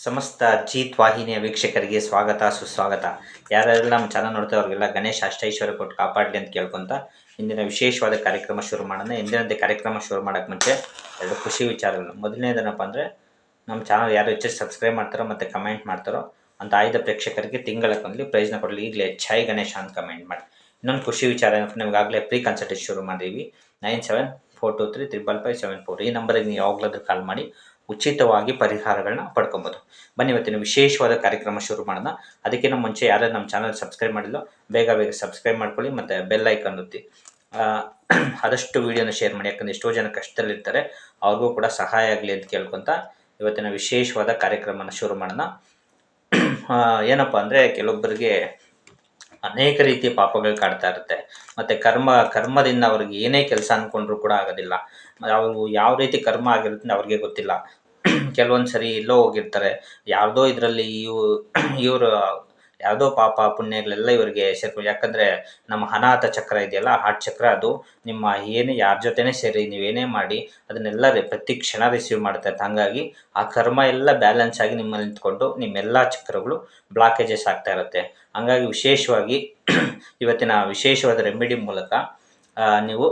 ಸಮಸ್ತ ಜೀತ್ ವಾಹಿನಿಯ ವೀಕ್ಷಕರಿಗೆ ಸ್ವಾಗತ, ಸುಸ್ವಾಗತ. ಯಾರೆಲ್ಲ ನಮ್ಮ ಚಾನಲ್ ನೋಡ್ತಾ ಅವ್ರಿಗೆಲ್ಲ ಗಣೇಶ ಅಷ್ಟೈಶ್ವರ ಕೊಟ್ಟು ಕಾಪಾಡಲಿ ಅಂತ ಕೇಳ್ಕೊಂತ ಇಂದಿನ ವಿಶೇಷವಾದ ಕಾರ್ಯಕ್ರಮ ಶುರು ಮಾಡೋಣ. ಎಂದಿನಂತೆ ಕಾರ್ಯಕ್ರಮ ಶುರು ಮಾಡೋಕ್ಕೆ ಮುಂಚೆ ಎರಡು ಖುಷಿ ವಿಚಾರಗಳು. ಮೊದಲನೇದೇನಪ್ಪ ಅಂದರೆ, ನಮ್ಮ ಚಾನಲ್ ಯಾರು ಹೆಚ್ಚು ಸಬ್ಸ್ಕ್ರೈಬ್ ಮಾಡ್ತಾರೋ ಮತ್ತು ಕಮೆಂಟ್ ಮಾಡ್ತಾರೋ ಅಂತ ಆಯ್ದ ಪ್ರೇಕ್ಷಕರಿಗೆ ತಿಂಗಳಕ್ಕೊಂದು ಪ್ರೈಸ್ನ ಕೊಡಲಿ. ಈಗಲೇ ಛಾಯ್ ಗಣೇಶ ಅಂತ ಕಮೆಂಟ್ ಮಾಡಿ. ಇನ್ನೊಂದು ಖುಷಿ ವಿಚಾರ ಏನಪ್ಪ ನಿಮಗಾಗಲೇ ಪ್ರೀ ಕನ್ಸಲ್ಟೇಷನ್ ಶುರು ಮಾಡಿದ್ವಿ. Nine seven four two three triple five seven four ಈ ನಂಬರಿಗೆ ನೀವು ಯಾವಾಗಲಾದ್ರೂ ಕಾಲ್ ಮಾಡಿ. ಉಚಿತವಾಗಿ ಪರಿಹಾರಗಳನ್ನ ಪಡ್ಕೊಬೋದು. ಬನ್ನಿ, ಇವತ್ತಿನ ವಿಶೇಷವಾದ ಕಾರ್ಯಕ್ರಮ ಶುರು ಮಾಡೋಣ. ಅದಕ್ಕಿಂತ ಮುಂಚೆ ಯಾರು ನಮ್ಮ ಚಾನಲ್ ಸಬ್ಸ್ಕ್ರೈಬ್ ಮಾಡಿಲ್ಲ, ಬೇಗ ಬೇಗ ಸಬ್ಸ್ಕ್ರೈಬ್ ಮಾಡ್ಕೊಳ್ಳಿ ಮತ್ತು ಬೆಲ್ ಐಕನ್ ಒತ್ತಿ. ಆದಷ್ಟು ವೀಡಿಯೋನ ಶೇರ್ ಮಾಡಿ, ಯಾಕಂದ್ರೆ ಎಷ್ಟೋ ಜನ ಕಷ್ಟದಲ್ಲಿರ್ತಾರೆ, ಅವ್ರಿಗೂ ಕೂಡ ಸಹಾಯ ಆಗಲಿ ಅಂತ ಕೇಳ್ಕೊತ ಇವತ್ತಿನ ವಿಶೇಷವಾದ ಕಾರ್ಯಕ್ರಮನ ಶುರು ಮಾಡೋಣ. ಏನಪ್ಪ ಅಂದರೆ ಕೆಲವೊಬ್ಬರಿಗೆ ಅನೇಕ ರೀತಿಯ ಪಾಪಗಳು ಕಾಡ್ತಾ ಇರುತ್ತೆ. ಮತ್ತು ಕರ್ಮ, ಕರ್ಮದಿಂದ ಅವ್ರಿಗೆ ಏನೇ ಕೆಲಸ ಅಂದ್ಕೊಂಡ್ರು ಕೂಡ ಆಗೋದಿಲ್ಲ. ಅವರು ಯಾವ ರೀತಿ ಕರ್ಮ ಆಗಿರುತ್ತೆ ಅವ್ರಿಗೆ ಗೊತ್ತಿಲ್ಲ. ಕೆಲವೊಂದು ಸರಿ ಎಲ್ಲೋ ಹೋಗಿರ್ತಾರೆ. ಯಾವುದೋ ಇದರಲ್ಲಿ ಇವು ಇವರು ಯಾವುದೋ ಪಾಪ ಪುಣ್ಯಗಳೆಲ್ಲ ಇವರಿಗೆ ಸೇರ್ಕೊ ಯಾಕಂದರೆ ನಮ್ಮ ಅನಾಥ ಚಕ್ರ ಇದೆಯಲ್ಲ ಹಾರ್ಟ್ ಚಕ್ರ ಅದು. ನಿಮ್ಮ ಏನೇ, ಯಾರ ಜೊತೆನೇ ಸೇರಿ ನೀವೇನೇ ಮಾಡಿ, ಅದನ್ನೆಲ್ಲ ಪ್ರತಿ ಕ್ಷಣ ರಿಸೀವ್ ಮಾಡ್ತಾ ಇರುತ್ತೆ ಹಾಗಾಗಿ ಆ ಕರ್ಮ ಎಲ್ಲ ಬ್ಯಾಲೆನ್ಸ್ ಆಗಿ ನಿಮ್ಮಲ್ಲಿ ನಿಂತ್ಕೊಂಡು ನಿಮ್ಮೆಲ್ಲ ಚಕ್ರಗಳು ಬ್ಲಾಕೇಜಸ್ ಆಗ್ತಾ ಇರುತ್ತೆ. ಹಂಗಾಗಿ ವಿಶೇಷವಾಗಿ ಇವತ್ತಿನ ವಿಶೇಷವಾದ ರೆಮಿಡಿ ಮೂಲಕ ನೀವು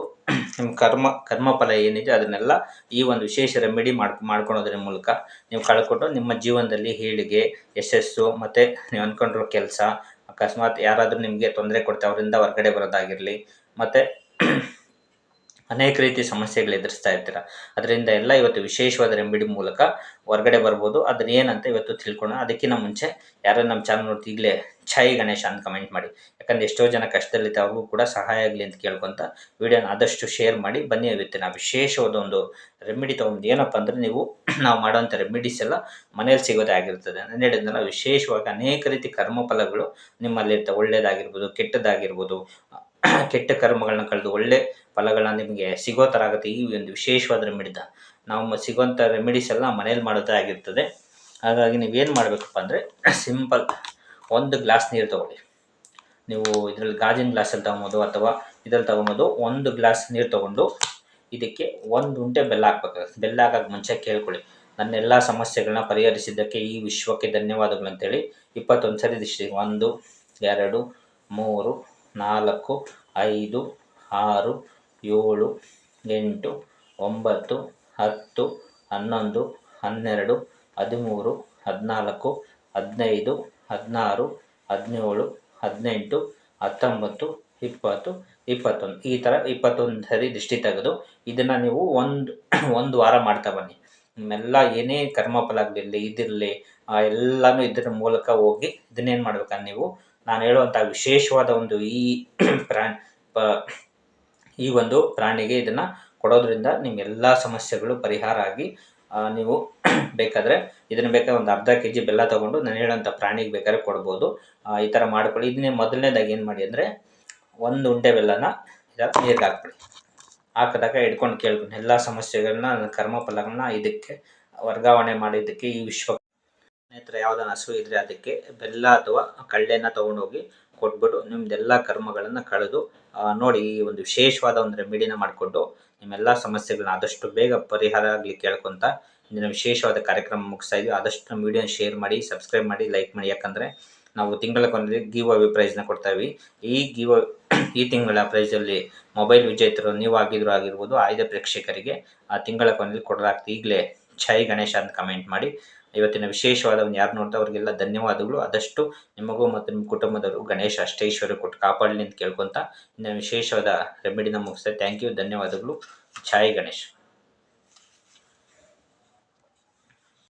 ನಿಮ್ಮ ಕರ್ಮ, ಕರ್ಮಫಲ ಏನಿದೆ ಅದನ್ನೆಲ್ಲ ಈ ಒಂದು ವಿಶೇಷ ರೆಮಿಡಿ ಮಾಡ್, ಮಾಡ್ಕೊಳೋದ್ರ ಮೂಲಕ ನೀವು ಕಳ್ಕೊಂಡು ನಿಮ್ಮ ಜೀವನದಲ್ಲಿ ಹೀಳಿಗೆ ಯಶಸ್ಸು ಮತ್ತು ನೀವು ಅಂದ್ಕೊಂಡಿರೋ ಕೆಲಸ, ಅಕಸ್ಮಾತ್ ಯಾರಾದರೂ ನಿಮಗೆ ತೊಂದರೆ ಕೊಡ್ತಾ ಅವರಿಂದ ಹೊರಗಡೆ ಬರೋದಾಗಿರಲಿ, ಮತ್ತು ಅನೇಕ ರೀತಿ ಸಮಸ್ಯೆಗಳು ಎದುರಿಸ್ತಾ ಇರ್ತೀರ? ಅದರಿಂದ ಎಲ್ಲ ಇವತ್ತು ವಿಶೇಷವಾದ ರೆಮಿಡಿ ಮೂಲಕ ಹೊರಗಡೆ ಬರ್ಬೋದು. ಅದ್ರ ಏನಂತ ಇವತ್ತು ತಿಳ್ಕೊಳ್ಳೋಣ. ಅದಕ್ಕಿಂತ ಮುಂಚೆ ಯಾರು ನಮ್ಮ ಚಾನಲ್ ನೋಡ್ತಿ, ಈಗಲೇ ಛಾಯಿ ಗಣೇಶ ಅಂತ ಕಮೆಂಟ್ ಮಾಡಿ. ಯಾಕಂದ್ರೆ ಎಷ್ಟೋ ಜನ ಕಷ್ಟದಲ್ಲಿದ್ದ ಅವ್ರಿಗೂ ಕೂಡ ಸಹಾಯ ಆಗಲಿ ಅಂತ ಕೇಳ್ಕೊತ ವಿಡಿಯೋನ ಆದಷ್ಟು ಶೇರ್ ಮಾಡಿ. ಬನ್ನಿ ಇವತ್ತಿನ ವಿಶೇಷವಾದ ಒಂದು ರೆಮಿಡಿ ತೊಗೊಂಡು ಏನಪ್ಪ ಅಂದರೆ ನೀವು ನಾವು ಮಾಡೋವಂಥ ರೆಮಿಡೀಸ್ ಎಲ್ಲ ಮನೇಲಿ ಸಿಗೋದೇ ಆಗಿರ್ತದೆ. ನಾನು ಹೇಳಿದ್ನಲ್ಲ, ವಿಶೇಷವಾಗಿ ಅನೇಕ ರೀತಿ ಕರ್ಮಫಲಗಳು ನಿಮ್ಮಲ್ಲಿರ್ತವೆ ಒಳ್ಳೇದಾಗಿರ್ಬೋದು, ಕೆಟ್ಟದಾಗಿರ್ಬೋದು ಕೆಟ್ಟ ಕರ್ಮಗಳನ್ನ ಕಳೆದು ಒಳ್ಳೆ ಫಲಗಳನ್ನ ನಿಮಗೆ ಸಿಗೋ ಥರ ಆಗುತ್ತೆ ಈ ಒಂದು ವಿಶೇಷವಾದ ರೆಮಿಡಿದ ನಾವು ಸಿಗೋಂಥ ರೆಮಿಡೀಸ್ ಎಲ್ಲ ಮನೇಲಿ ಮಾಡೋದೇ ಆಗಿರ್ತದೆ. ಹಾಗಾಗಿ ನೀವೇನು ಮಾಡಬೇಕಪ್ಪ ಅಂದರೆ ಸಿಂಪಲ್ ಒಂದು ಗ್ಲಾಸ್ ನೀರು ತೊಗೊಳ್ಳಿ. ನೀವು ಇದರಲ್ಲಿ ಗಾಜಿನ ಗ್ಲಾಸಲ್ಲಿ ತೊಗೊಬೋದು ಅಥವಾ ಇದ್ರಲ್ಲಿ ತೊಗೊಬೋದು ಒಂದು ಗ್ಲಾಸ್ ನೀರು ತೊಗೊಂಡು ಇದಕ್ಕೆ ಒಂದು ಉಂಟೆ ಬೆಲ್ಲ ಹಾಕ್ಬೇಕಾಗುತ್ತೆ. ಬೆಲ್ಲ ಹಾಕಕ್ಕೆ ಮುಂಚೆ ಕೇಳ್ಕೊಳ್ಳಿ. ನನ್ನೆಲ್ಲ ಸಮಸ್ಯೆಗಳನ್ನ ಪರಿಹರಿಸಿದ್ದಕ್ಕೆ ಈ ವಿಶ್ವಕ್ಕೆ ಧನ್ಯವಾದಗಳು ಅಂತೇಳಿ ಇಪ್ಪತ್ತೊಂದು ಸರಿ ದೃಷ್ಟಿ ಒಂದು, ಎರಡು, ಮೂರು ನಾಲ್ಕು, ಐದು, ಆರು, ಏಳು, ಎಂಟು, ಒಂಬತ್ತು, ಹತ್ತು, ಹನ್ನೊಂದು, ಹನ್ನೆರಡು, ಹದಿಮೂರು, ಹದಿನಾಲ್ಕು, ಹದಿನೈದು, ಹದಿನಾರು, ಹದಿನೇಳು, ಹದಿನೆಂಟು, ಹತ್ತೊಂಬತ್ತು, ಇಪ್ಪತ್ತು, ಇಪ್ಪತ್ತೊಂದು. ಈ ಥರ ಇಪ್ಪತ್ತೊಂದು ಸರಿ ದೃಷ್ಟಿ ತೆಗೆದು ಇದನ್ನು ನೀವು ಒಂದು ಒಂದು ವಾರ ಮಾಡ್ತಾ ಬನ್ನಿ. ನಿಮ್ಮೆಲ್ಲ ಏನೇ ಕರ್ಮಫಲ ಆಗಲಿರಲಿ ಇದಿರಲಿ ಎಲ್ಲನೂ ಇದರ ಮೂಲಕ ಹೋಗಿ ಇದನ್ನೇನು ಮಾಡ್ಬೇಕು ನೀವು ನಾನು ಹೇಳುವಂಥ ವಿಶೇಷವಾದ ಒಂದು ಈ ಪ್ರಾಣಿ ಈ ಒಂದು ಪ್ರಾಣಿಗೆ ಇದನ್ನು ಕೊಡೋದ್ರಿಂದ ನಿಮ್ಮೆಲ್ಲ ಸಮಸ್ಯೆಗಳು ಪರಿಹಾರ ಆಗಿ ನೀವು ಬೇಕಾದರೆ ಇದನ್ನು ಬೇಕಾದ್ರೆ ಒಂದು ಅರ್ಧ ಕೆ ಜಿ ಬೆಲ್ಲ ತಗೊಂಡು ನಾನು ಹೇಳೋಂಥ ಪ್ರಾಣಿಗೆ ಬೇಕಾದ್ರೆ ಕೊಡ್ಬೋದು. ಈ ಥರ ಮಾಡ್ಕೊಳ್ಳಿ. ಇದನ್ನೇ ಮೊದಲನೇದಾಗಿ ಏನು ಮಾಡಿ ಅಂದರೆ ಒಂದು ಉಂಡೆ ಬೆಲ್ಲನ ಇದರ ನೀರಿಗೆ ಹಾಕ್ಬಿಡಿ. ಹಾಕಿದಾಗ ಹಿಡ್ಕೊಂಡು ಕೇಳ್ಕೊಂಡು ಎಲ್ಲ ಸಮಸ್ಯೆಗಳನ್ನ ನನ್ನ ಕರ್ಮಫಲಗಳನ್ನ ಇದಕ್ಕೆ ವರ್ಗಾವಣೆ ಮಾಡಿದ್ದಕ್ಕೆ ಈ ವಿಶ್ವ ಸ್ನೇಹಿತರೆ ಯಾವ್ದಾನ ಹಸು ಇದ್ರೆ ಅದಕ್ಕೆ ಬೆಲ್ಲ ಅಥವಾ ಕಳ್ಳೆನ ತಗೊಂಡೋಗಿ ಕೊಟ್ಬಿಟ್ಟು ನಿಮ್ದೆಲ್ಲ ಕರ್ಮಗಳನ್ನು ಕಳೆದು ನೋಡಿ ಈ ಒಂದು ವಿಶೇಷವಾದ ಒಂದು ರೆಮಿಡಿನ ಮಾಡಿಕೊಂಡು ನಿಮ್ಮೆಲ್ಲ ಸಮಸ್ಯೆಗಳನ್ನ ಆದಷ್ಟು ಬೇಗ ಪರಿಹಾರ ಆಗಲಿ ಕೇಳ್ಕೊಂತ ಇಂದಿನ ವಿಶೇಷವಾದ ಕಾರ್ಯಕ್ರಮ ಮುಗಿಸ್ತಾ ಇದೀವಿ. ಆದಷ್ಟು ನಮ್ಮ ವಿಡಿಯೋನ ಶೇರ್ ಮಾಡಿ ಸಬ್ಸ್ಕ್ರೈಬ್ ಮಾಡಿ ಲೈಕ್ ಮಾಡಿ. ಯಾಕಂದರೆ ನಾವು ತಿಂಗಳ ಕೊನೆಯಲ್ಲಿ ಗಿವ್ ಅವೇ ಪ್ರೈಸ್ನ ಕೊಡ್ತಾ ಇವಿ ಈ ಗಿವ್ ಈ ತಿಂಗಳ ಪ್ರೈಸಲ್ಲಿ ಮೊಬೈಲ್ ವಿಜೇತರು ನೀವು ಆಗಿದ್ರು ಆಗಿರ್ಬೋದು, ಆಯ್ದ ಪ್ರೇಕ್ಷಕರಿಗೆ ಆ ತಿಂಗಳ ಕೊನೆಯಲ್ಲಿ ಕೊಡಲಾಗ್ತದೆ. ಈಗಲೇ ಛೈ ಗಣೇಶ ಅಂತ ಕಮೆಂಟ್ ಮಾಡಿ. ಇವತ್ತಿನ ವಿಶೇಷವಾದ ಒಂದು ಯಾರು ನೋಡ್ತಾ ಅವರಿಗೆಲ್ಲ ಧನ್ಯವಾದಗಳು. ಆದಷ್ಟು ನಿಮಗೂ ಮತ್ತು ನಿಮ್ಮ ಕುಟುಂಬದವರು ಗಣೇಶ ಅಷ್ಟೇಶ್ವರ ಕೊಟ್ಟು ಕಾಪಾಡಲಿ ಅಂತ ಕೇಳ್ಕೊತ ಇನ್ನು ವಿಶೇಷವಾದ ರೆಮಿಡಿನ ಮುಗಿಸ್ತಾ ಥ್ಯಾಂಕ್ ಯು ಧನ್ಯವಾದಗಳು. ಛಾಯ್ ಗಣೇಶ್.